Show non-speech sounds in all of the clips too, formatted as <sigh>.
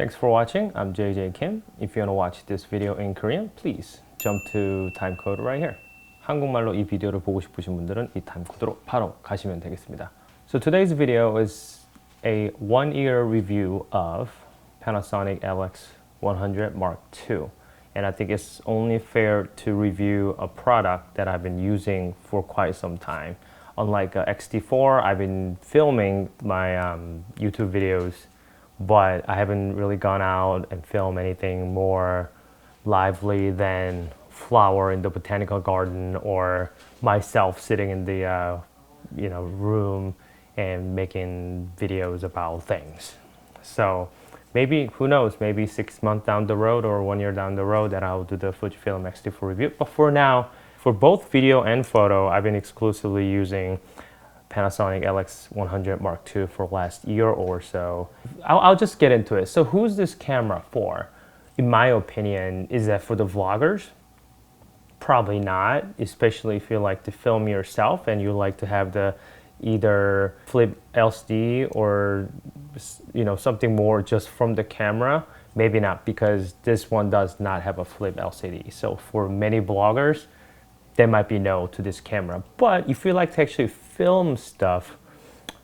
Thanks for watching. I'm JJ Kim. If you want to watch this video in Korean, please jump to timecode right here. 한국말로 이 비디오를 보고 싶으신 분들은 이 타임코드로 바로 가시면 되겠습니다. So today's video is a one-year review of Panasonic LX100 Mark II. And I think it's only fair to review a product that I've been using for quite some time. Unlike uh, XT4, I've been filming my um, YouTube videos, but I haven't really gone out and filmed anything more lively than flower in the botanical garden or myself sitting in the uh, you know room and making videos about things. So maybe who knows? Maybe six months down the road or one year down the road that I'll do the Fujifilm X-T4 review. But for now, for both video and photo, I've been exclusively using Panasonic LX100 Mark II for last year or so. I'll, I'll just get into it. So who's this camera for? In my opinion, is that for the vloggers? Probably not, especially if you like to film yourself and you like to have the either flip LCD or you know something more just from the camera. Maybe not because this one does not have a flip LCD. So for many bloggers, there might be no to this camera. But if you like to actually film stuff,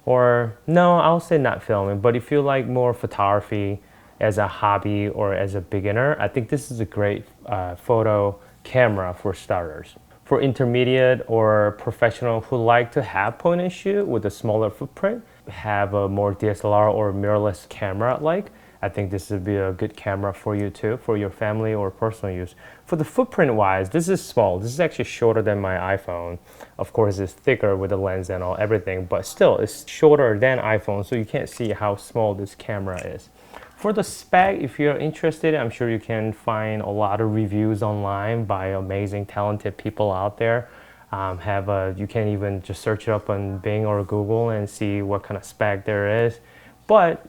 or no, I'll say not filming, but if you like more photography as a hobby or as a beginner, I think this is a great uh, photo camera for starters. For intermediate or professional who like to have point and shoot with a smaller footprint, have a more DSLR or mirrorless camera like, I think this would be a good camera for you too, for your family or personal use. For the footprint wise, this is small. This is actually shorter than my iPhone. Of course, it's thicker with the lens and all everything, but still, it's shorter than iPhone, so you can't see how small this camera is. For the spec, if you're interested, I'm sure you can find a lot of reviews online by amazing, talented people out there. Um, have a, you can even just search it up on Bing or Google and see what kind of spec there is. But,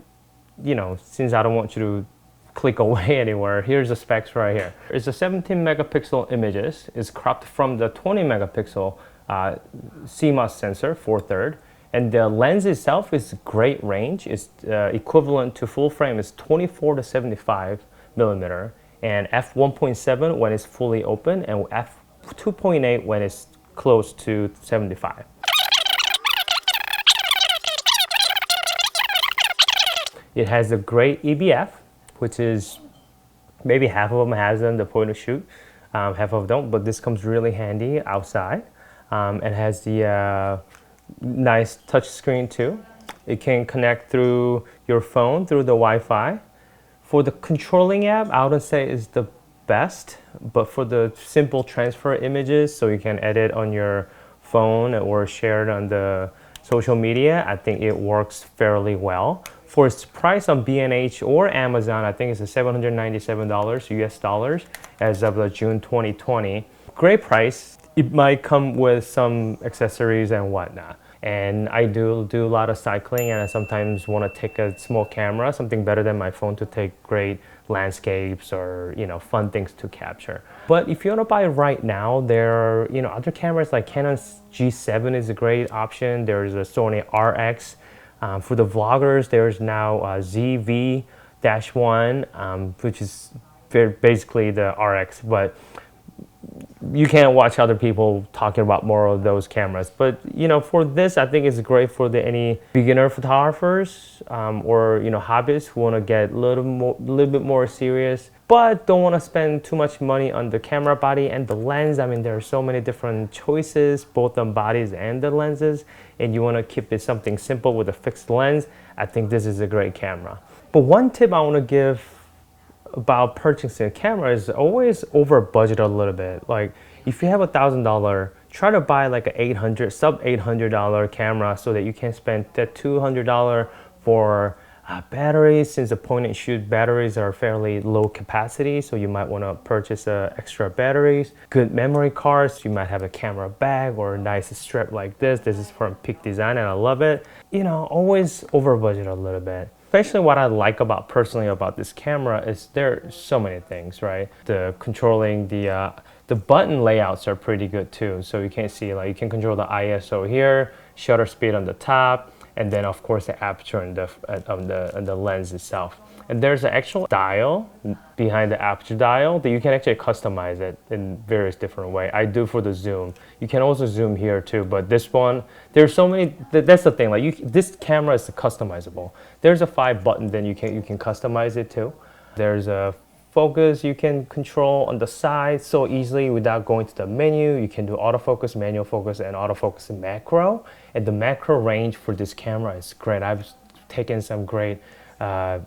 you know, since I don't want you to click <laughs> away anywhere, here's the specs right here. It's a 17 megapixel images. It's cropped from the 20 megapixel uh, CMOS sensor, 4 third. And the lens itself is great range. It's uh, equivalent to full frame It's 24 to 75 millimeter, and f1.7 when it's fully open, and f2.8 when it's close to 75. It has a great EBF, which is maybe half of them has them, the point of shoot, um, half of them, but this comes really handy outside. Um, it has the uh, nice touch screen too. It can connect through your phone through the Wi-Fi. For the controlling app, I would say is the best, but for the simple transfer images, so you can edit on your phone or share it on the social media, I think it works fairly well. For its price on B&H or Amazon, I think it's $797 US dollars as of the June 2020. Great price. It might come with some accessories and whatnot. And I do do a lot of cycling and I sometimes want to take a small camera, something better than my phone to take great landscapes or you know fun things to capture. But if you want to buy right now, there are you know other cameras like Canon G7 is a great option. There's a Sony RX. Um, for the vloggers, there's now a ZV-1, um, which is basically the RX, but you can't watch other people talking about more of those cameras. But you know, for this, I think it's great for the any beginner photographers um, or you know hobbyists who want to get a little more, little bit more serious, but don't want to spend too much money on the camera body and the lens. I mean, there are so many different choices, both on bodies and the lenses, and you want to keep it something simple with a fixed lens. I think this is a great camera. But one tip I want to give about purchasing a camera is always over budget a little bit. Like if you have a thousand dollar, try to buy like a 800 sub 800 dollar camera so that you can spend that 200 dollar for uh, batteries since the point and shoot batteries are fairly low capacity so you might want to purchase uh, extra batteries good memory cards you might have a camera bag or a nice strap like this this is from peak design and i love it you know always over budget a little bit especially what I like about personally about this camera is there are so many things, right? The controlling the uh, the button layouts are pretty good too. So you can see like you can control the ISO here, shutter speed on the top, and then of course the aperture and the uh, on the on the lens itself. And there's an actual dial behind the aperture dial that you can actually customize it in various different way. I do for the zoom. You can also zoom here too, but this one, there's so many. th- That's the thing. Like you, this camera is customizable. There's a five button, then you can you can customize it too. There's a focus you can control on the side so easily without going to the menu. You can do autofocus, manual focus, and autofocus macro. And the macro range for this camera is great. I've taken some great uh,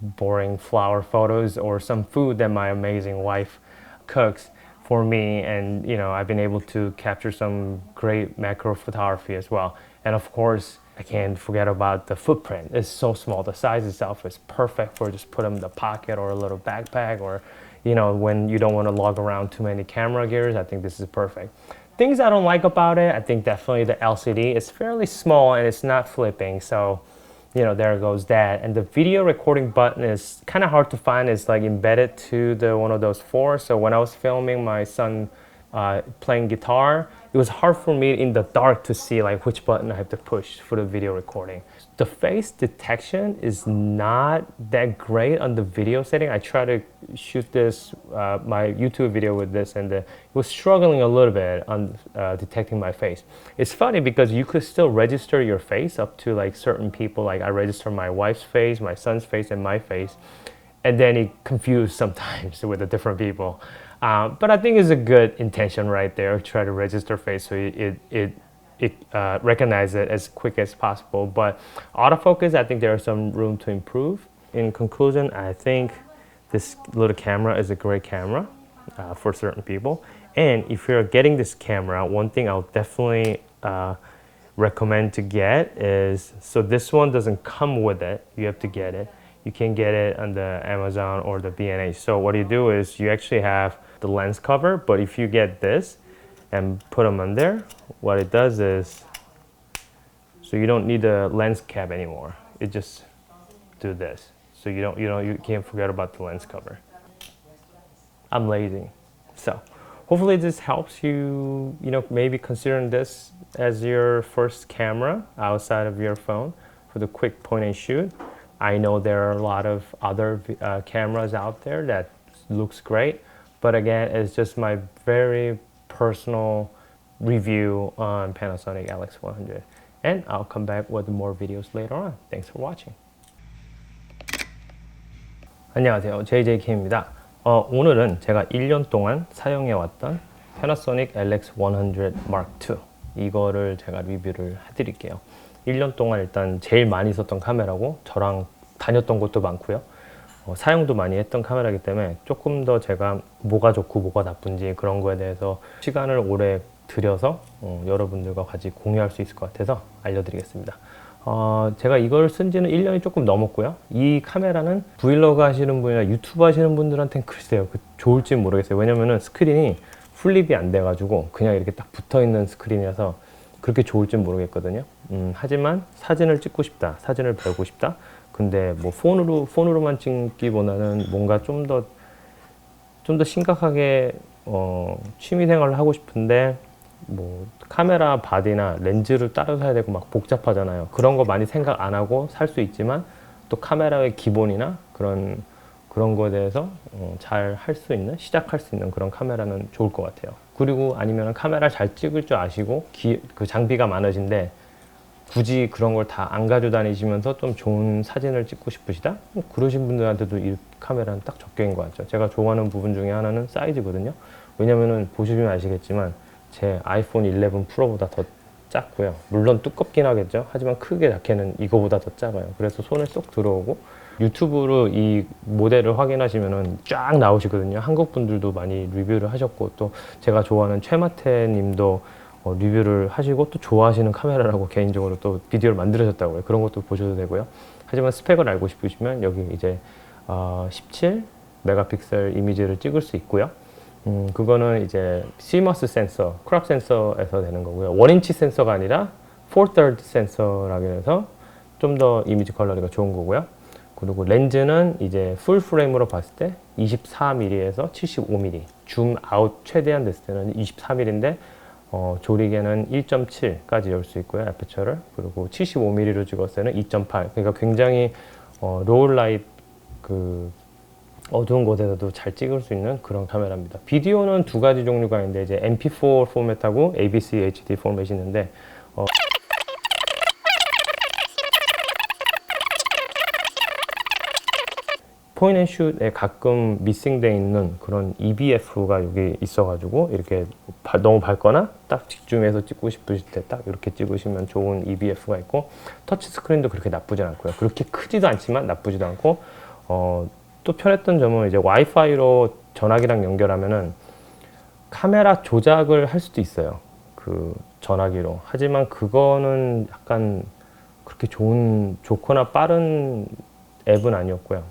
boring flower photos or some food that my amazing wife cooks for me and you know I've been able to capture some great macro photography as well and of course I can't forget about the footprint it's so small the size itself is perfect for just put them in the pocket or a little backpack or you know when you don't want to lug around too many camera gears I think this is perfect things I don't like about it I think definitely the LCD is fairly small and it's not flipping so you know, there goes that. And the video recording button is kind of hard to find. It's like embedded to the one of those four. So when I was filming my son uh, playing guitar, it was hard for me in the dark to see like which button I have to push for the video recording. The face detection is not that great on the video setting. I tried to shoot this uh, my YouTube video with this, and uh, it was struggling a little bit on uh, detecting my face. It's funny because you could still register your face up to like certain people. Like I register my wife's face, my son's face, and my face, and then it confused <laughs> sometimes with the different people. Um, but I think it's a good intention right there. Try to register face so it it it, uh, recognize it as quick as possible. But autofocus, I think there is some room to improve. In conclusion, I think this little camera is a great camera uh, for certain people. And if you're getting this camera, one thing I'll definitely uh, recommend to get is so this one doesn't come with it. You have to get it. You can get it on the Amazon or the B&H. So what you do is you actually have the lens cover, but if you get this and put them on there, what it does is so you don't need the lens cap anymore. It just do this. So you don't you know you can't forget about the lens cover. I'm lazy. So hopefully this helps you, you know, maybe considering this as your first camera outside of your phone for the quick point and shoot. I know there are a lot of other uh, cameras out there that looks great, but again, it's just my very personal review on Panasonic LX100. And I'll come back with more videos later on. Thanks for watching. 안녕하세요. JJK입니다. 어, 오늘은 제가 1년 동안 사용해왔던 Panasonic LX100 Mark II 이거를 제가 리뷰를 해드릴게요. 1년 동안 일단 제일 많이 썼던 카메라고 저랑 다녔던 곳도 많고요. 어, 사용도 많이 했던 카메라이기 때문에 조금 더 제가 뭐가 좋고 뭐가 나쁜지 그런 거에 대해서 시간을 오래 들여서 어, 여러분들과 같이 공유할 수 있을 것 같아서 알려드리겠습니다. 어, 제가 이걸 쓴 지는 1년이 조금 넘었고요. 이 카메라는 브이로그 하시는 분이나 유튜브 하시는 분들한테는 글쎄요. 그 좋을지 모르겠어요. 왜냐면은 스크린이 플립이 안 돼가지고 그냥 이렇게 딱 붙어 있는 스크린이라서 그렇게 좋을지 모르겠거든요. 음, 하지만 사진을 찍고 싶다. 사진을 배우고 싶다. 근데 뭐 폰으로, 폰으로만 찍기보다는 뭔가 좀 더, 좀 더 심각하게 어, 취미 생활을 하고 싶은데 뭐 카메라 바디나 렌즈를 따로 사야 되고 막 복잡하잖아요. 그런 거 많이 생각 안 하고 살 수 있지만 또 카메라의 기본이나 그런 그런 거에 대해서 어, 잘할 수 있는 시작할 수 있는 그런 카메라는 좋을 것 같아요. 그리고 아니면 카메라 잘 찍을 줄 아시고 기, 그 장비가 많으신데 굳이 그런 걸 다 안 가지고 다니시면서 좀 좋은 사진을 찍고 싶으시다? 뭐 그러신 분들한테도 이 카메라는 딱 적격인 것 같죠. 제가 좋아하는 부분 중에 하나는 사이즈거든요. 왜냐면은 보시면 아시겠지만 제 아이폰 11 프로보다 더 작고요. 물론 두껍긴 하겠죠. 하지만 크게 자켓은 이거보다 더 작아요. 그래서 손에 쏙 들어오고 유튜브로 이 모델을 확인하시면은 쫙 나오시거든요. 한국 분들도 많이 리뷰를 하셨고 또 제가 좋아하는 최마태 님도 어, 리뷰를 하시고 또 좋아하시는 카메라라고 개인적으로 또 비디오를 만들으셨다고요. 그런 것도 보셔도 되고요. 하지만 스펙을 알고 싶으시면 여기 이제 어, 17 메가픽셀 이미지를 찍을 수 있고요. 음, 그거는 이제 CMOS 센서, 크롭 센서에서 되는 거고요. 1인치 센서가 아니라 4third 센서라고 해서 좀 더 이미지 컬러리가 좋은 거고요. 그리고 렌즈는 이제 풀 프레임으로 봤을 때 24mm에서 75mm, 줌 아웃 최대한 됐을 때는 24mm인데 어, 조리개는 1.7까지 열 수 있고요, 아페처를. 그리고 75mm로 찍었을 때는 2.8. 그러니까 굉장히 어, 로우 라이트 그 어두운 곳에서도 잘 찍을 수 있는 그런 카메라입니다. 비디오는 두 가지 종류가 있는데 이제 MP4 포맷하고 ABC HD 포맷이 있는데 어, 포인앤슛에 가끔 미싱돼 있는 그런 EBF가 여기 있어가지고 이렇게 바- 너무 밝거나 딱 집중해서 찍고 싶으실 때 딱 이렇게 찍으시면 좋은 EBF가 있고 터치 스크린도 그렇게 나쁘진 않고요. 그렇게 크지도 않지만 나쁘지도 않고 어, 또 편했던 점은 이제 와이파이로 전화기랑 연결하면은 카메라 조작을 할 수도 있어요. 그 전화기로. 하지만 그거는 약간 그렇게 좋은 좋거나 빠른 앱은 아니었고요.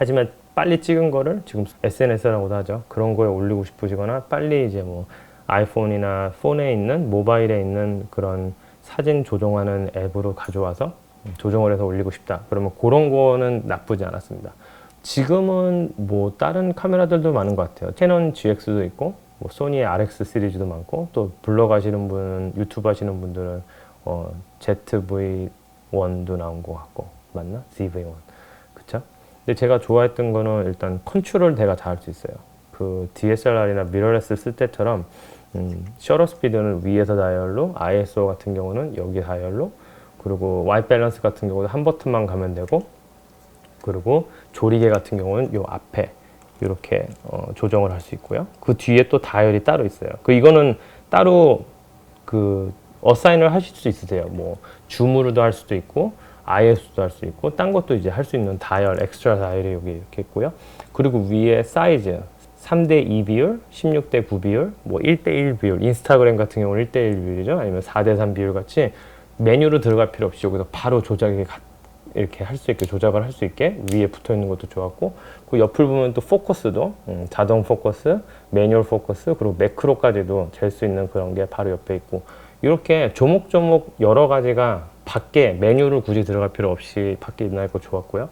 하지만 빨리 찍은 거를 지금 SNS라고도 하죠. 그런 거에 올리고 싶으시거나 빨리 이제 뭐 아이폰이나 폰에 있는 모바일에 있는 그런 사진 조정하는 앱으로 가져와서 조정을 해서 올리고 싶다. 그러면 그런 거는 나쁘지 않았습니다. 지금은 뭐 다른 카메라들도 많은 것 같아요. 캐논 GX도 있고 뭐 소니의 RX 시리즈도 많고 또 블로그 하시는 분, 유튜브 하시는 분들은 어, ZV-1도 나온 것 같고 맞나? ZV-1 그쵸? 근데 제가 좋아했던 거는 일단 컨트롤 대가 다할수 있어요. 그 DSLR이나 미러레스 쓸 때처럼 음, 셔터 스피드는 위에서 다이얼로, ISO 같은 경우는 여기 다이얼로, 그리고 와이트 밸런스 같은 경우는 한 버튼만 가면 되고, 그리고 조리개 같은 경우는 요 앞에 이렇게 어, 조정을 할 수 있고요. 그 뒤에 또 다이얼이 따로 있어요. 그 이거는 따로 그 어사인을 하실 수 있으세요. 뭐 줌으로도 할 수도 있고 IS도 할 수 있고 딴 것도 이제 할 수 있는 다이얼 엑스트라 다이얼이 여기 이렇게 있고요. 그리고 위에 사이즈 3대 2 비율, 16대 9 비율, 뭐 1대 1 비율, 인스타그램 같은 경우는 1대 1 비율이죠. 아니면 4대 3 비율 같이 메뉴로 들어갈 필요 없이 여기서 바로 조작이 가- 이렇게 할 수 있게 조작을 할 수 있게 위에 붙어 있는 것도 좋았고 그 옆을 보면 또 포커스도 음, 자동 포커스, 매뉴얼 포커스 그리고 매크로까지도 잴 수 있는 그런 게 바로 옆에 있고 이렇게 조목조목 여러 가지가 밖에 메뉴를 굳이 들어갈 필요 없이 밖에 있나 있고 좋았고요.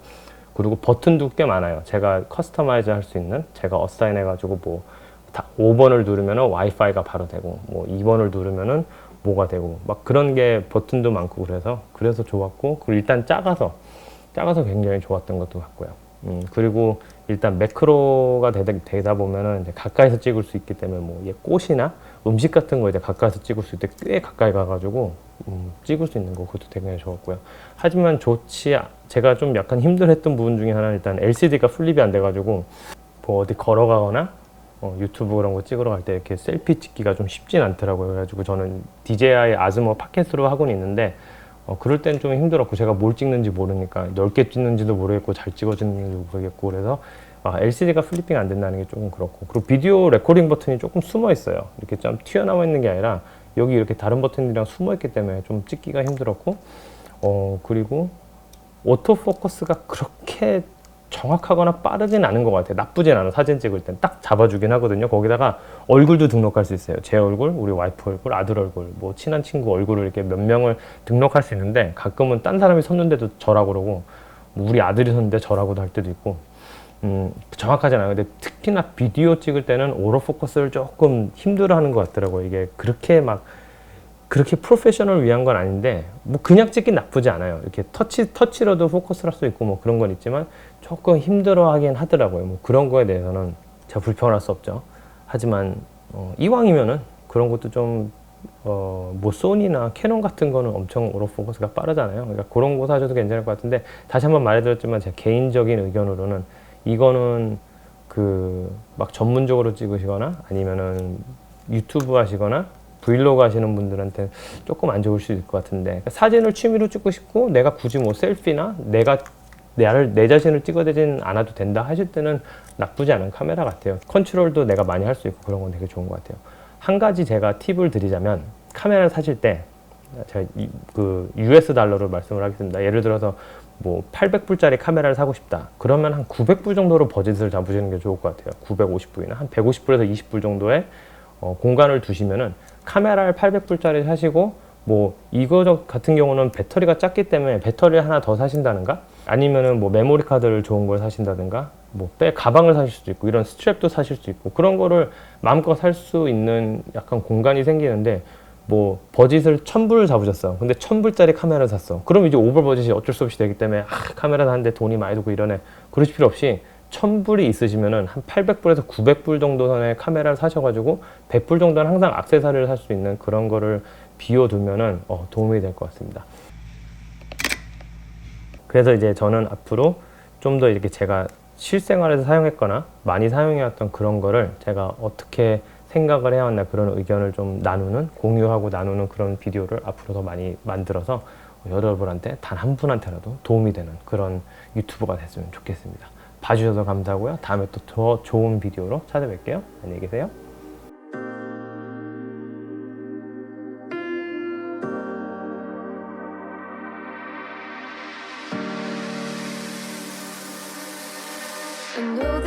그리고 버튼도 꽤 많아요. 제가 커스터마이즈 할 수 있는 제가 어사인 해가지고 뭐다 5번을 누르면은 와이파이가 바로 되고 뭐 2번을 누르면은 뭐가 되고 막 그런 게 버튼도 많고 그래서 그래서 좋았고 그리고 일단 작아서 작아서 굉장히 좋았던 것도 같고요. 음, 그리고 일단 매크로가 되다, 보면은 가까이서 찍을 수 있기 때문에 뭐 꽃이나 음식 같은 거 이제 가까이서 찍을 수 있을 때 꽤 가까이 가가지고 음, 찍을 수 있는 거 그것도 되게 좋았고요. 하지만 좋지 아- 제가 좀 약간 힘들었던 부분 중에 하나는 일단 LCD가 플립이 안 돼가지고 뭐 어디 걸어가거나 어, 유튜브 그런 거 찍으러 갈 때 이렇게 셀피 찍기가 좀 쉽진 않더라고요. 그래가지고 저는 DJI 아즈모 팟캐스트로 하고는 있는데 어, 그럴 땐 좀 힘들었고 제가 뭘 찍는지 모르니까 넓게 찍는지도 모르겠고 잘 찍어지는지도 모르겠고 그래서 아, LCD가 플리핑 안 된다는 게 조금 그렇고 그리고 비디오 레코딩 버튼이 조금 숨어 있어요. 이렇게 좀 튀어나와 있는 게 아니라 여기 이렇게 다른 버튼들이랑 숨어 있기 때문에 좀 찍기가 힘들었고 어 그리고 오토 포커스가 그렇게 정확하거나 빠르진 않은 것 같아요. 나쁘진 않아 사진 찍을 땐 딱 잡아주긴 하거든요. 거기다가 얼굴도 등록할 수 있어요. 제 얼굴, 우리 와이프 얼굴, 아들 얼굴, 뭐 친한 친구 얼굴을 이렇게 몇 명을 등록할 수 있는데 가끔은 딴 사람이 섰는데도 저라고 그러고 뭐 우리 아들이 섰는데 저라고도 할 때도 있고 음, 정확하지 않아요. 근데 특히나 비디오 찍을 때는 오로 포커스를 조금 힘들어하는 것 같더라고요. 이게 그렇게 막 그렇게 프로페셔널 위한 건 아닌데 뭐 그냥 찍긴 나쁘지 않아요. 이렇게 터치 터치로도 포커스를 할 수 있고 뭐 그런 건 있지만 조금 힘들어하긴 하더라고요. 뭐 그런 거에 대해서는 제가 불평할 수 없죠. 하지만 어, 이왕이면은 그런 것도 좀 어, 뭐 소니나 캐논 같은 거는 엄청 오로 포커스가 빠르잖아요. 그러니까 그런 거 사셔도 괜찮을 것 같은데 다시 한번 말해드렸지만 제 개인적인 의견으로는 이거는 그 막 전문적으로 찍으시거나 아니면은 유튜브 하시거나 브이로그 하시는 분들한테 조금 안 좋을 수 있을 것 같은데 그러니까 사진을 취미로 찍고 싶고 내가 굳이 뭐 셀피나 내가 나를 내 자신을 찍어대진 않아도 된다 하실 때는 나쁘지 않은 카메라 같아요. 컨트롤도 내가 많이 할 수 있고 그런 건 되게 좋은 것 같아요. 한 가지 제가 팁을 드리자면 카메라를 사실 때 제가 이- 그 US 달러로 말씀을 하겠습니다. 예를 들어서 뭐 800불짜리 카메라를 사고 싶다. 그러면 한 900불 정도로 버짓을 잡으시는 게 좋을 것 같아요. 950불이나 한 150불에서 20불 정도의 어, 공간을 두시면은 카메라를 800불짜리 사시고 뭐 이거 저 같은 경우는 배터리가 작기 때문에 배터리를 하나 더 사신다든가 아니면은 뭐 메모리 카드를 좋은 걸 사신다든가 뭐백 가방을 사실 수도 있고 이런 스트랩도 사실 수 있고 그런 거를 마음껏 살 수 있는 약간 공간이 생기는데 뭐 버짓을 천 불을 잡으셨어. 근데 천 불짜리 카메라를 샀어. 그럼 이제 오버 버짓이 어쩔 수 없이 되기 때문에 아, 카메라 사는데 돈이 많이 들고 이러네. 그러실 필요 없이 1000불이 있으시면은 한 800불에서 900불 정도 선의 카메라를 사셔가지고 100불 정도는 항상 액세서리를 살 수 있는 그런 거를 비워두면은 어, 도움이 될 것 같습니다. 그래서 이제 저는 앞으로 좀 더 이렇게 제가 실생활에서 사용했거나 많이 사용해왔던 그런 거를 제가 어떻게 생각을 해왔나 그런 의견을 좀 나누는 공유하고 나누는 그런 비디오를 앞으로 더 많이 만들어서 여러분한테 단 한 분한테라도 도움이 되는 그런 유튜버가 됐으면 좋겠습니다. 봐주셔서 감사하고요. 다음에 또 더 좋은 비디오로 찾아뵐게요. 안녕히 계세요. I know